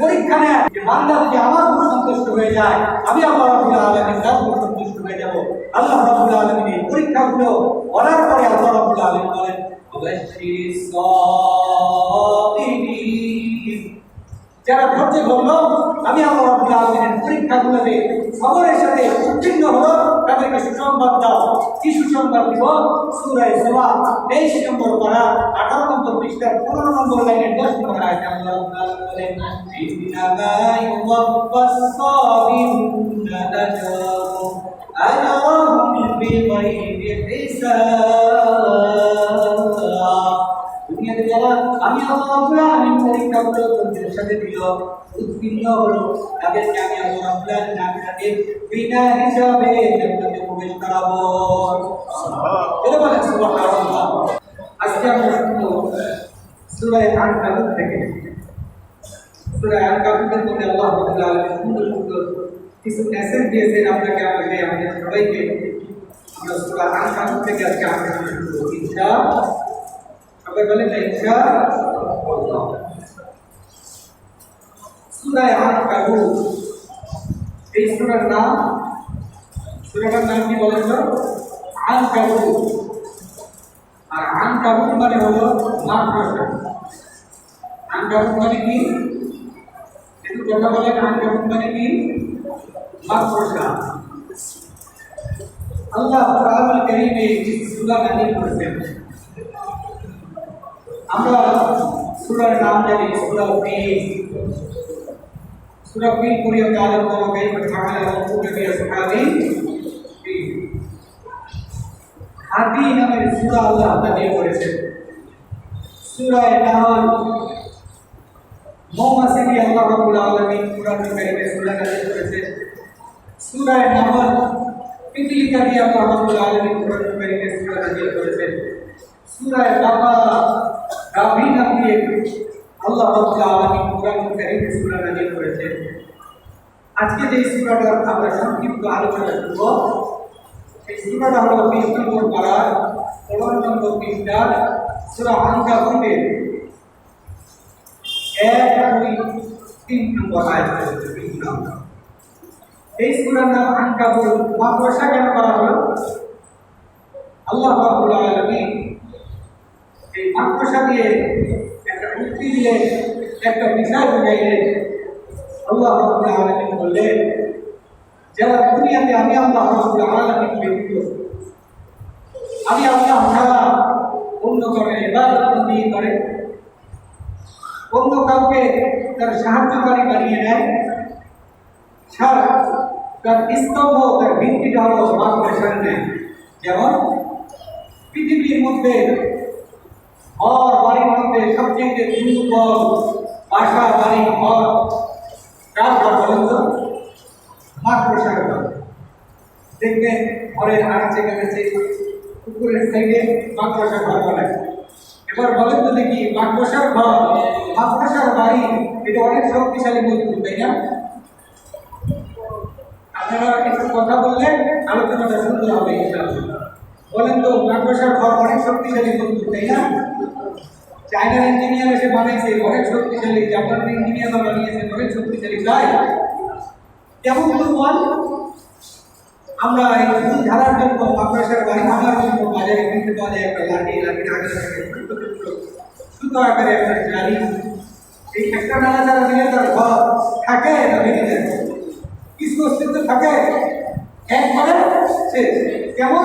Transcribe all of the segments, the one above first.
পরীক্ষা আমার আমি আল্লাহ রাব্বুল আলামিন তার উপর সন্তুষ্ট যাব। আল্লাহ রাব্বুল আলামিন এই পরীক্ষাগুলো করার পরে আল্লাহ রাব্বুল আলামিন বলেন, অবশ্যই সাবিরিন যারা ধৈর্য ধরল, আমি আল্লাহ রাব্বুল আলামিনের পরীক্ষাগুলোতে সবরের সাথে উত্তীর্ণ হলো, তাদেরকে সুসংবাদ দাও। কি সুসংবাদ দিব। সুরায় সবা 23 নম্বর পারা 18 নম্বর পৃষ্ঠার 15 নম্বর লাইনের 10 নম্বর আয়াতে আল্লাহ বলেন ইন্নামা ইউওয়াফাস সাবিরুনা আজরাহুম আজরাহুম বিগাইরি হিসাব। দুনিয়াতে যারা, আমি আল্লাহ রাব্বুল আলামিন পরীক্ষা করে তোমাদের সাথে দিল উৎপীড়িত হলো, তাদেরকে আমি আলামিন আখিরাতে বিনা হিসাবে জান্নাতে প্রবেশ করাবো। আজকে আমরা শুনব সূরা আনকাবুত থেকে। সূরা আনকাবুতের মধ্যে আল্লাহ রাব্বুল সুন্দর সুন্দর কিছু মেসেজ দিয়েছেন আপনাকে আমাকে আমাদের সবাইকে। আমরা সূরা আনকাবুত থেকে আজকে আমরা শুনব, ইনশাআল্লাহ। সবাই বলেন ইনশা আল্লাহ সূরা আনকাবুত এই সূরার নাম সূরাটার নাম কি বলেন তো আনকাবুত আর আনকাবুত মানে হলো মাকড়সা আনকাবুত মানে কি একটু কথা বলেন আনকাবুত মানে কি মাকড়সা আল্লাহ তাআলা কারীমে এই সূরা নাজিল করেছেন আমরা সূরার নাম জানি সূরা ফিল সূরা ফিল পড়ি আমরা আরম্ভ করব এই ঠাকালে রব্বুকে বিয়া সুহাবি ফিল হাদি নামের সূরা আল্লাহ নাজিল করেছেন সূরা নাহল মৌমাছি দিয়ে আল্লাহ রাব্বুল আলামিন কুরআন কারীমে সূরা নাজিল করেছেন সূরা নাহল পিপিলিকা দিয়ে আল্লাহ রাব্বুল আলামিন কুরআন কারীমে সূরা নাজিল করেছেন সূরা বাকারা গাভী নাম দিয়ে আল্লাহ রাব্বুল আলামিন কোরআন কারীমে সূরা নাযিল করেছেন। আজকে যে সূরাটা আমরা সংক্ষিপ্ত আলোচনা করব এই সূরাটা হলো 20 নম্বর পারা 15 নম্বর পৃষ্ঠা সূরা আনকাবুতের এক দুই, তিন নম্বর আয়াত এই সূরার নাম আনকাবুত মাদ্রাসা কেন করা হলো? আল্লাহ রাব্বুল মাকড়সা দিয়ে একটা উক্তি দিলে একটা বিষয় বুঝাইলেন আল্লাহ রাব্বুল আলামিন বললেন যারা দুনিয়াতে আমি আল্লাহ রাব্বুল আলামিন ব্যতীত আমি আল্লাহ ছাড়া অন্য কাউকে ইবাদত বন্দি করে অন্য কাউকে তার সাহায্যকারী বানিয়ে নেয় ছাড়া তার স্তম্ভ তার ভিত্তিটা হলো মাকড়সার নেয় যেমন পৃথিবীর মধ্যে ঘর বাড়ির মধ্যে সবচেয়ে বাসা বাড়ি ঘর। কার ঘর বলেন তো? মাকড়সার ঘর। দেখবেন ঘরের আড়চে কাছে পুকুরের সাইডে মাকড়সার ঘর বানায় এবার বলেন তো দেখি মাকড়সার ঘর মাকড়সার বাড়ি, এটা অনেক শক্তিশালী মজবুত তাই না? আপনারা একটু কথা বললে আলোচনাটা সুন্দর হবে বলেন তো মাকড়সার ঘর অনেক শক্তিশালী মজবুত তাই না? চায়নার ইঞ্জিনিয়ার এসে বানাইছে অনেক শক্তিশালী জাপানের ইঞ্জিনিয়ার বানিয়েছে অনেক শক্তিশালী তাই কেমন দুর্বল আমরা এই ফুল ঝাড়ার জন্য মাকড়সার বাড়ি ভাঙার জন্য বাজারে কিনতে পাওয়া যায় একটা লাঠি লাঠির আগে সুতো আকারে একটা জালি এই একটা নানা ছাড়া দিলে তার ঘর থাকে না ভেঙে যায়। কিছু অস্তিত্ব থাকে। একবারে শেষ কেমন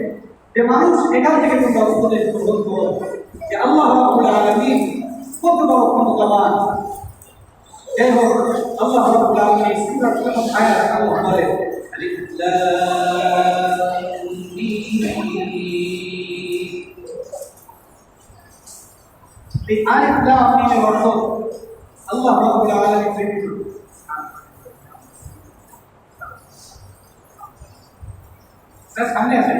যে মানুষ এখান থেকে তোমরা উপদেশ গ্রহণ করো যে আল্লাহ রাব্বুল আলামিন কত বড় ক্ষমতাবান। যাই হোক, আল্লাহ রাব্বুল আলামিন সূরার প্রথম আয়াত আল্লাহ বলে আলিফ লাম মিম। এই আলিফ লাম মিমের অর্থ আল্লাহ রাব্বুল আলামিন স্যার সামনে আসেন।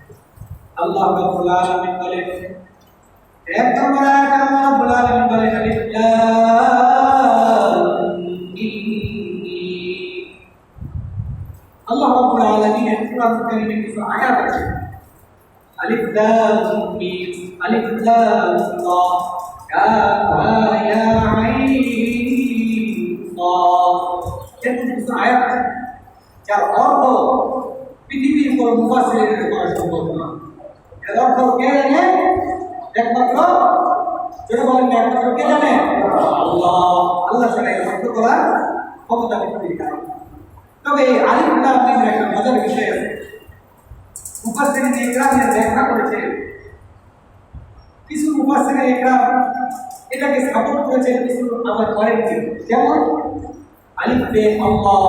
আল্লাহ রাব্বুল আলামিন বলেন এক নম্বর আয়াত আল্লাহ রাব্বুল আলামিন বলেন আলিফ লাম মিম আল্লাহ রাব্বুল আলামিনের কোরআন কারীমে কিছু আয়াত আছে আলিফ লাম মিম আলিফ লাম রা কাফ হা ইয়া আইন তা এরকম কিছু আয়াত আছে যার অর্থ পৃথিবীর কোনো মুফাসসিরের করা সম্ভব না এর অর্থ কে জানে একমাত্র যারা বলেন একমাত্র কে জানে আল্লাহ আল্লাহ ছাড়া করার ক্ষমতা কারণ তবে এই আলিফ লাম মিমের একটা মজার বিষয় আছে মুফাসসিরিন ইকরামের ব্যাখ্যা করেছেন কিছু মুফাসসিরিন ইকরাম এটাকে সাপোর্ট করেছেন কিছু আবার করেননি যেমন আলিফ বে আল্লাহ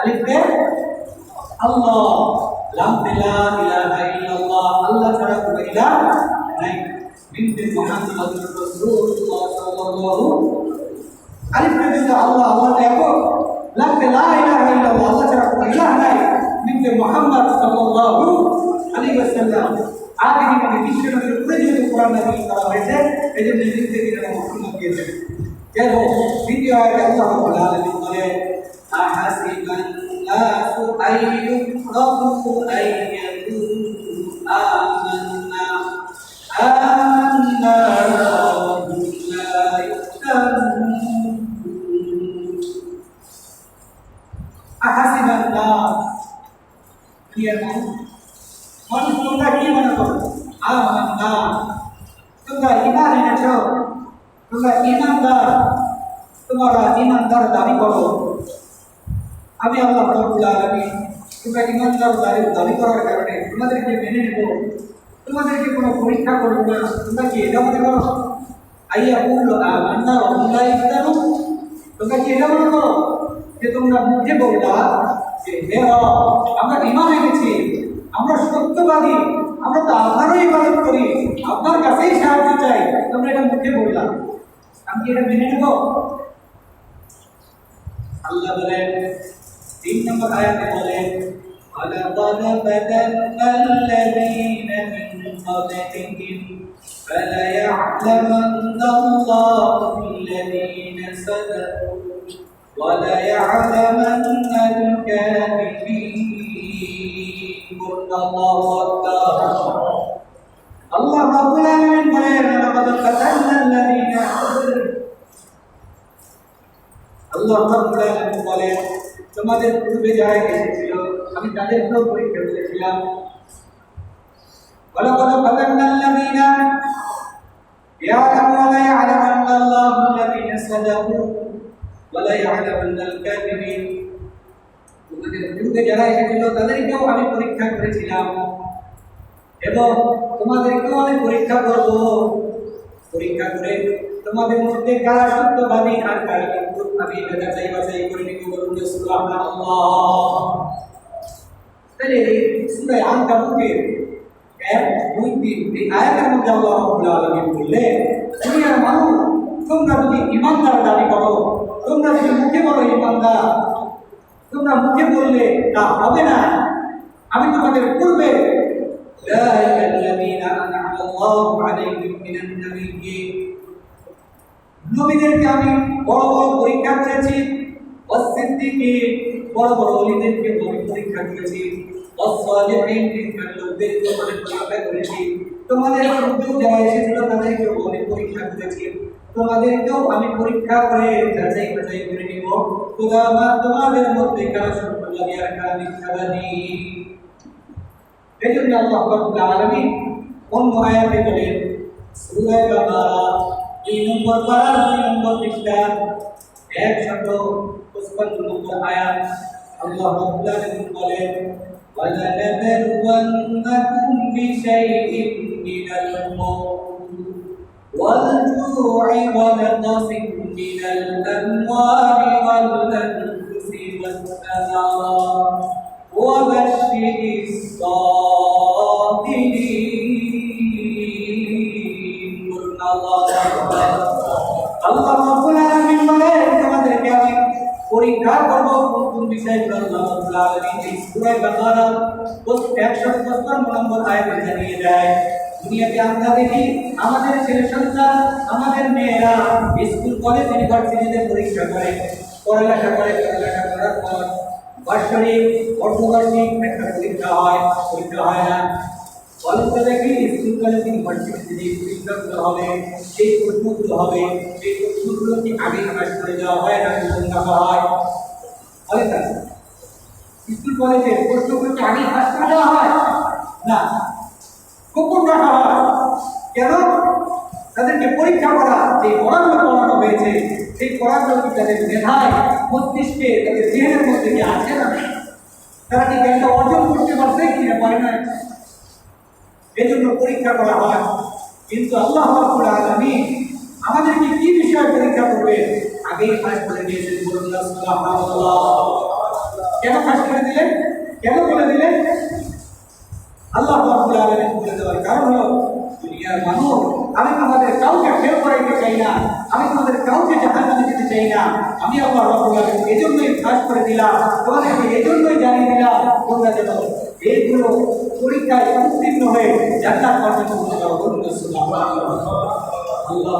আলিফ বে আল্লাহ। লাম বে লা ইলাহা ইল্লাল্লাহ আল্লাহ ছাড়া কোনো ইলাহ নাই বিনতে মুহাম্মাদুর রাসূলুল্লাহ সাল্লাল্লাহু আলিফ বে বে আল্লাহ আল্লাহ দেখো লাম বে লা ইলাহা ইল্লাল্লাহ আল্লাহ ছাড়া কোনো ইলাহ নাই বিনতে মুহাম্মদ সাল্লাল্লাহু আলাইহি ওয়াসাল্লাম আগে থেকে বিশ্ব নবীর উপরে যেহেতু কোরআন নাযিল করা হয়েছে এই জন্য নির্দেশ দিলেন মুহাম্মদ দিয়েছেন যাই হোক দ্বিতীয় আয়াতে আল্লাহ রাব্বুল আলামিন বলেন أحسب الناس أن يفرقوا أن يقولوا آمنا آمنا وهم لا يفتنون أحسب الناس يقول మనుషులుగా ఏమనుకో ఆమన్నా తుంగా ఇమానినచో తుంగా ఇమాందార్ తుంగా ఇమాందార్ దాని కోసం আমি আল্লাহ রব্বুল আলামিন তোমরা ইমানদার দাবি দাবি করার কারণে তোমাদেরকে মেনে নেব। তোমাদেরকে কোনো পরীক্ষা করব না। তোমরা কি এটা মনে করো? আইয়া বলল আমান্না রব্বুল্লাহ ইফতানু তোমরা কি এটা মনে করো? যে তোমরা মুখে বললা যে, হে আমরা ইমান এনেছি। আমরা সত্যবাদী। আমরা তো আপনারও ইবাদত করি। আপনার কাছেই সাহায্য চাই। তোমরা এটা মুখে বললাম আমি কি এটা মেনে নেব? আল্লাহ বলেন তিন নম্বর আয়াতে বলেন ولقد فتنا الذين من قبلهم فليعلمن الله الذين صدقوا وليعلمن الكاذبين قل الله أكبر الله رب العالمين বলেন ولقد فتنا الذين আল্লাহ রাব্বুল আলামিন বলেন তোমাদের পূর্বে যারা এসেছিল, আমি তাদেরকেও পরীক্ষা করেছিলাম বলো বলো ফলান্নাল্লাযীনা ইয়ালামু আমি পরীক্ষা করেছিলাম। এবং তোমাদেরকেও আমি পরীক্ষা করব। পরীক্ষা করে তোমাদের মধ্যে কারা সত্যবাদী আর কারা কিন্তু আমি এটা যাচাই বাছাই করে নিব বলুন সুবহানাল্লাহ তাহলে সূরা আনকাবুতের এক দুই তিন এই আয়াতের মধ্যে আল্লাহ রাব্বুল আলামিন বললেন দুনিয়ার মানুষ তোমরা যদি ইমানদার দাবি করো তোমরা যদি মুখে বলো ইমানদার তোমরা মুখে বললে তা হবে না আমি তোমাদের পূর্বে أولئك الذين أنعم الله عليهم من النبيين নবীদেরকে আমি বড় বড় পরীক্ষা করেছি অসিদ্দিকে বড় বড় অলিদেরকে আমি পরীক্ষা করেছি লোকদেরকে আমি পরীক্ষা করেছি। তোমাদের এসেছিল, তাদেরকেও আমি পরীক্ষা করেছি তোমাদেরকেও আমি পরীক্ষা করে যাচাই বাছাই করে নিব। খোদা আমার তোমাদের মধ্যে কারা সত্যবাদী এই জন্য আল্লাহ অন্য আয়াতে বলেন সূরা तीन नंबर पर तीन नंबर पृष्ठा एक शब्द पुष्पन नंबर आया अल्लाह रब्बुल आलमीन बोले ولنبلونكم بشيء من الموت والجوع ونقص من الأموال والأنفس والثمرات পরীক্ষা করব কোন কোন বিষয়গুলো আল্লাহ রাব্বুল আলামিন এই সূরা বাকারা 155 নম্বর আয়াতে জানিয়ে দেয়, দুনিয়াতে আমরা দেখি আমাদের ছেলে সন্তান, আমাদের মেয়েরা স্কুল, কলেজ, ইউনিভার্সিটিতে পরীক্ষা করে, পড়ালেখা করে, পড়ালেখা করার পর বার্ষিক অর্ধবার্ষিক একটা পরীক্ষা হয় পরীক্ষা হয় না। অল্প দেখি, স্কুল কলেজ হবে, সেই হবে। সেই প্রশ্নগুলো কি করে দেওয়া হয় না রাখা হয়? হয় স্কুল কলেজে প্রশ্নগুলো কি আগে ফাঁস হয়? না। গোপন কেন? তাদেরকে পরীক্ষা করা, যে পড়াগুলো হয়েছে, সেই পড়াগুলো কি তাদের মেধায়, মস্তিষ্কে, তাদের জেহেনের মধ্যে কি আছে না? তারা কি জ্ঞানটা অর্জন করতে পারছে কি না পারে না। এজন্য পরীক্ষা করা হয়। কিন্তু আল্লাহ রাব্বুল আমাদেরকে কি বিষয়ে পরীক্ষা করবে? আগেই ফাঁস করে দিয়েছেন কেন ফাঁস করে দিলেন? কেন বলে দিলেন? আল্লাহ আলামিন বলে দেওয়ার কারণ হলো মানুষ, আমি তোমাদের কাউকে ফেল করাইতে চাই না, আমি তোমাদের কাউকে জাহান্নামে দিতে চাই না। আমি আমার রাব্বুল এজন্যই ফাঁস করে দিলাম, তোমাদেরকে এজন্যই জানিয়ে দিলাম, তোমরা যেন এইগুলো পরীক্ষায় উত্তীর্ণ হয়ে যাত্রা করতে বলুন আল্লাহ